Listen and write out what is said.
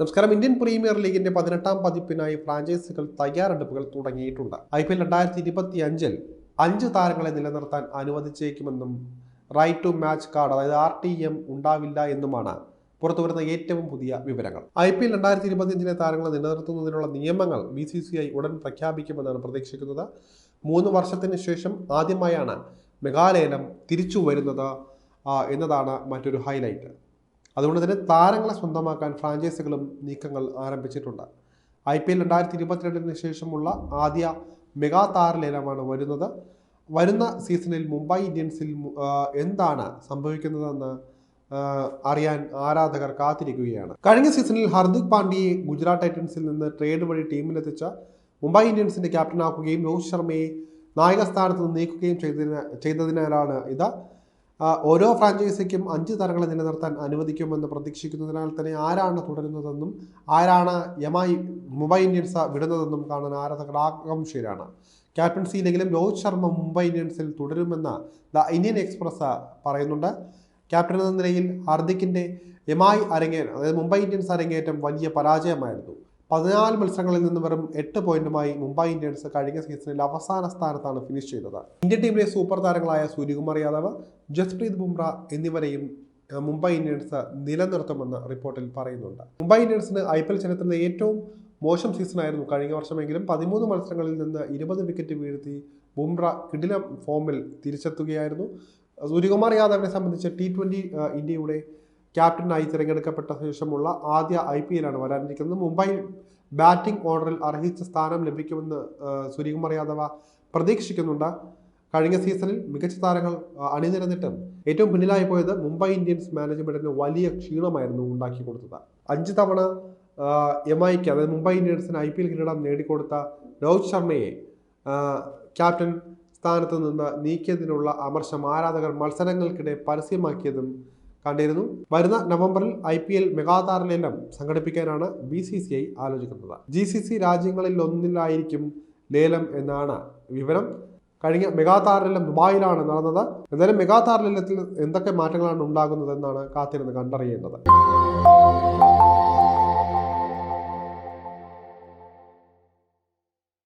നമസ്കാരം. Indian premier ലീഗിന്റെ പതിനെട്ടാം പതിപ്പിനായി ഫ്രാഞ്ചൈസികൾ തയ്യാറെടുപ്പുകൾ തുടങ്ങിയിട്ടുണ്ട്. ഐ പി എൽ രണ്ടായിരത്തി ഇരുപത്തി അഞ്ചിൽ അഞ്ച് താരങ്ങളെ നിലനിർത്താൻ അനുവദിച്ചേക്കുമെന്നും റൈറ്റ് ടു മാച്ച് കാർഡ് അതായത് ആർ ടി എം ഉണ്ടാവില്ല എന്നുമാണ് പുറത്തുവരുന്ന ഏറ്റവും പുതിയ വിവരങ്ങൾ. ഐ പി എൽ രണ്ടായിരത്തി ഇരുപത്തിയഞ്ചിലെ താരങ്ങളെ നിലനിർത്തുന്നതിനുള്ള നിയമങ്ങൾ ബി സി സി ഐ ഉടൻ പ്രഖ്യാപിക്കുമെന്നാണ് പ്രതീക്ഷിക്കുന്നത്. മൂന്ന് വർഷത്തിന് ശേഷം ആദ്യമായാണ് മെഘാലയനം തിരിച്ചു വരുന്നത് എന്നതാണ് മറ്റൊരു ഹൈലൈറ്റ് അതുകൊണ്ട് തന്നെ താരങ്ങളെ സ്വന്തമാക്കാൻ ഫ്രാഞ്ചൈസികളും നീക്കങ്ങൾ ആരംഭിച്ചിട്ടുണ്ട്. ഐ പി എൽ രണ്ടായിരത്തി ഇരുപത്തിരണ്ടിന് ശേഷമുള്ള ആദ്യ മെഗാ താരലേലമാണ് വരുന്നത്. വരുന്ന സീസണിൽ മുംബൈ ഇന്ത്യൻസിൽ എന്താണ് സംഭവിക്കുന്നതെന്ന് അറിയാൻ ആരാധകർ കാത്തിരിക്കുകയാണ്. കഴിഞ്ഞ സീസണിൽ ഹർദിക് പാണ്ഡ്യയെ ഗുജറാത്ത് ടൈറ്റൻസിൽ നിന്ന് ട്രേഡ് വഴി ടീമിലെത്തിച്ച മുംബൈ ഇന്ത്യൻസിന്റെ ക്യാപ്റ്റനാക്കുകയും രോഹിത് ശർമ്മയെ നായക സ്ഥാനത്ത് നീക്കുകയും ചെയ്തതിന് ചെയ്തതിനാലാണ് ഇത് ഓരോ ഫ്രാഞ്ചൈസിക്കും അഞ്ച് താരങ്ങളെ നിലനിർത്താൻ അനുവദിക്കുമെന്ന് പ്രതീക്ഷിക്കുന്നതിനാൽ തന്നെ ആരാണ് തുടരുന്നതെന്നും ആരാണ് യമായി മുംബൈ ഇന്ത്യൻസ് വിടുന്നതെന്നും കാണാൻ ആരാധകർ ആകാംക്ഷയിലാണ്. ക്യാപ്റ്റൻസിയിലെങ്കിലും രോഹിത് ശർമ്മ മുംബൈ ഇന്ത്യൻസിൽ തുടരുമെന്ന് ദ ഇന്ത്യൻ എക്സ്പ്രസ് പറയുന്നുണ്ട്. ക്യാപ്റ്റൻ എന്ന നിലയിൽ ഹാർദിക്കിന്റെ യമായി അരങ്ങേറ്റം അതായത് മുംബൈ ഇന്ത്യൻസ് അരങ്ങേറ്റം വലിയ പരാജയമായിരുന്നു. പതിനാല് മത്സരങ്ങളിൽ നിന്ന് വെറും എട്ട് പോയിന്റുമായി മുംബൈ ഇന്ത്യൻസ് കഴിഞ്ഞ സീസണിൽ അവസാന സ്ഥാനത്താണ് ഫിനിഷ് ചെയ്തത്. ഇന്ത്യൻ ടീമിലെ സൂപ്പർ താരങ്ങളായ സൂര്യകുമാർ യാദവ് ജസ്പ്രീത് ബുംറ എന്നിവരെയും മുംബൈ ഇന്ത്യൻസ് നിലനിർത്തുമെന്ന് റിപ്പോർട്ടിൽ പറയുന്നുണ്ട്. മുംബൈ ഇന്ത്യൻസിന് ഐ പി എൽ ചരിത്രത്തിലെ ഏറ്റവും മോശം സീസണായിരുന്നു കഴിഞ്ഞ വർഷമെങ്കിലും പതിമൂന്ന് മത്സരങ്ങളിൽ നിന്ന് ഇരുപത് വിക്കറ്റ് വീഴ്ത്തി ബുംറ കിടില ഫോമിൽ തിരിച്ചെത്തുകയായിരുന്നു. സൂര്യകുമാർ യാദവിനെ സംബന്ധിച്ച് ടി ട്വന്റി ഇന്ത്യയുടെ ക്യാപ്റ്റനായി തിരഞ്ഞെടുക്കപ്പെട്ട ശേഷമുള്ള ആദ്യ ഐ പി എല്ലാണ് വരാനിരിക്കുന്നത്. മുംബൈ ബാറ്റിംഗ് ഓർഡറിൽ അർഹിച്ച സ്ഥാനം ലഭിക്കുമെന്ന് സൂര്യകുമാർ യാദവ പ്രതീക്ഷിക്കുന്നുണ്ട്. കഴിഞ്ഞ സീസണിൽ മികച്ച താരങ്ങൾ അണിനിരന്നിട്ടും ഏറ്റവും പിന്നിലായി പോയത് മുംബൈ ഇന്ത്യൻസ് മാനേജ്മെന്റിന് വലിയ ക്ഷീണമായിരുന്നു ഉണ്ടാക്കി കൊടുത്തത്. അഞ്ച് തവണ എം ഐക്ക് അതായത് മുംബൈ ഇന്ത്യൻസിന് ഐ പി എൽ കിരീടം നേടിക്കൊടുത്ത രോഹിത് ശർമ്മയെ ക്യാപ്റ്റൻ സ്ഥാനത്ത് നിന്ന് നീക്കിയതിനുള്ള അമർശം ആരാധകർ മത്സരങ്ങൾക്കിടെ പരസ്യമാക്കിയതും കണ്ടിരുന്നു. വരുന്ന നവംബറിൽ ഐ പി എൽ മെഗാതാരലേലം സംഘടിപ്പിക്കാനാണ് ബി സി സി ഐ ആലോചിക്കുന്നത്. ജി സി സി രാജ്യങ്ങളിൽ ഒന്നിലായിരിക്കും ലേലം എന്നാണ് വിവരം. കഴിഞ്ഞ മെഗാതാരലേലം ദുബായിലാണ് നടന്നത്. എന്തായാലും മെഗാതാരലേലത്തിൽ എന്തൊക്കെ മാറ്റങ്ങളാണ് ഉണ്ടാകുന്നത് എന്നാണ് കാത്തിരുന്ന് കണ്ടറിയേണ്ടത്.